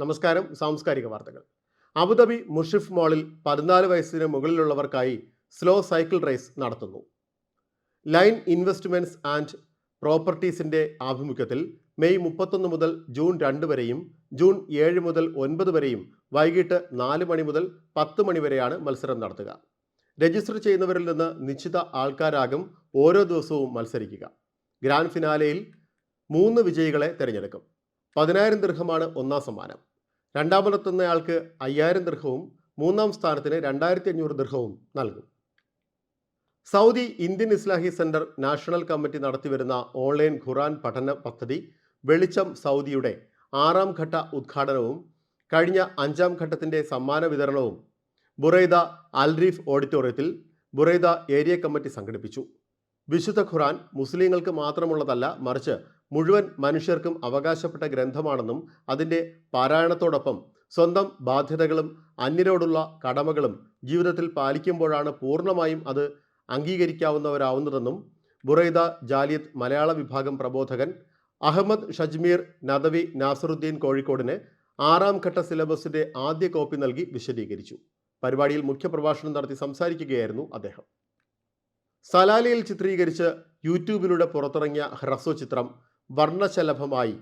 നമസ്കാരം സാംസ്കാരിക വാർത്തകൾ. അബുദാബി മുഷിഫ് മാളിൽ പതിനാല് വയസ്സിന് മുകളിലുള്ളവർക്കായി സ്ലോ സൈക്കിൾ റേസ് നടത്തുന്നു. ലൈൻ ഇൻവെസ്റ്റ്മെന്റ്സ് ആൻഡ് പ്രോപ്പർട്ടീസിന്റെ ആഭിമുഖ്യത്തിൽ മെയ് മുപ്പത്തൊന്ന് മുതൽ ജൂൺ രണ്ട് വരെയും ജൂൺ ഏഴ് മുതൽ ഒൻപത് വരെയും വൈകിട്ട് നാല് മണി മുതൽ പത്ത് മണി വരെയാണ് മത്സരം നടത്തുക. രജിസ്റ്റർ ചെയ്യുന്നവരിൽ നിന്ന് നിശ്ചിത ആൾക്കാരാകും ഓരോ ദിവസവും മത്സരിക്കുക. ഗ്രാൻഡ് ഫിനാലയിൽ മൂന്ന് വിജയികളെ തിരഞ്ഞെടുക്കും. പതിനായിരം ദീർഘമാണ് ഒന്നാം സമ്മാനം. രണ്ടാമതെത്തുന്നയാൾക്ക് അയ്യായിരം ദൃഹവും മൂന്നാം സ്ഥാനത്തിന് രണ്ടായിരത്തി അഞ്ഞൂറ് ദൃഹവും നൽകും. Saudi Indian Islahi centre national committee നടത്തിവരുന്ന ഓൺലൈൻ ഖുറാൻ പഠന പദ്ധതി വെളിച്ചം സൗദിയുടെ ആറാം ഘട്ട ഉദ്ഘാടനവും കഴിഞ്ഞ അഞ്ചാം ഘട്ടത്തിന്റെ സമ്മാന വിതരണവും ബുറൈദ അൽറീഫ് ഓഡിറ്റോറിയത്തിൽ ബുറൈദ ഏരിയ കമ്മിറ്റി സംഘടിപ്പിച്ചു. വിശുദ്ധ ഖുറാൻ മുസ്ലിങ്ങൾക്ക് മാത്രമുള്ളതല്ല മറിച്ച് മുഴുവൻ മനുഷ്യർക്കും അവകാശപ്പെട്ട ഗ്രന്ഥമാണെന്നും അതിന്റെ പാരായണത്തോടൊപ്പം സ്വന്തം ബാധ്യതകളും അന്യരോടുള്ള കടമകളും ജീവിതത്തിൽ പാലിക്കുമ്പോഴാണ് പൂർണമായും അത് അംഗീകരിക്കാവുന്നവരാവുന്നതെന്നും ബുറൈദ ജാലിയത്ത് മലയാള വിഭാഗം പ്രബോധകൻ അഹമ്മദ് ഷജ്മീർ നദവി നാസറുദ്ദീൻ കോഴിക്കോടിന് ആറാം ഘട്ട സിലബസിന്റെ ആദ്യ കോപ്പി നൽകി വിശദീകരിച്ചു. പരിപാടിയിൽ മുഖ്യപ്രഭാഷണം നടത്തി സംസാരിക്കുകയായിരുന്നു അദ്ദേഹം. സലാലയിൽ ചിത്രീകരിച്ച് യൂട്യൂബിലൂടെ പുറത്തിറങ്ങിയ ഹ്രസ്വ ചിത്രം വർണശലഭമായി.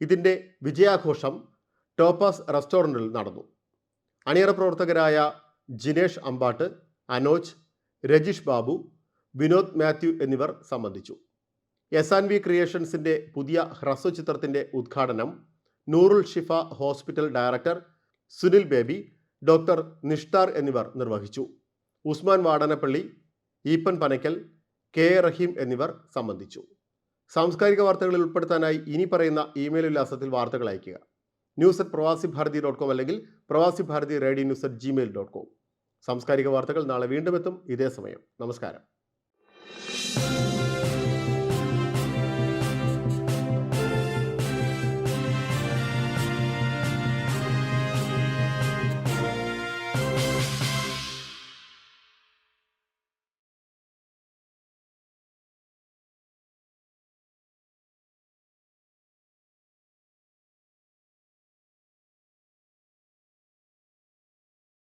ഇതിന്റെ വിജയാഘോഷം ടോപ്പാസ് റെസ്റ്റോറന്റിൽ നടന്നു. അണിയറ പ്രവർത്തകരായ ജിനേഷ് അമ്പാട്ട് അനോജ് രജീഷ് ബാബു വിനോദ് മാത്യു എന്നിവർ സംബന്ധിച്ചു. എസ് ആൻ വി ക്രിയേഷൻസിന്റെ പുതിയ ഹ്രസ്വ ചിത്രത്തിന്റെ ഉദ്ഘാടനം Noorul Shifa hospital director Sunil Baby doctor Nishtar എന്നിവർ നിർവഹിച്ചു. ഉസ്മാൻ വാടനപ്പള്ളി ഈപ്പൻ പനയ്ക്കൽ കെ റഹീം എന്നിവർ സംബന്ധിച്ചു. സാംസ്കാരിക വാർത്തകളിൽ ഉൾപ്പെടുത്താനായി ഇനി പറയുന്ന ഇമെയിൽ വിലാസത്തിൽ വാർത്തകൾ അയയ്ക്കുക. ന്യൂസ് അറ്റ് പ്രവാസി ഭാരതി ഡോട്ട് കോം അല്ലെങ്കിൽ Pravasi Bharati radio news at Gmail dot com. സാംസ്കാരിക വാർത്തകൾ നാളെ വീണ്ടും എത്തും. ഇതേ സമയം. നമസ്കാരം.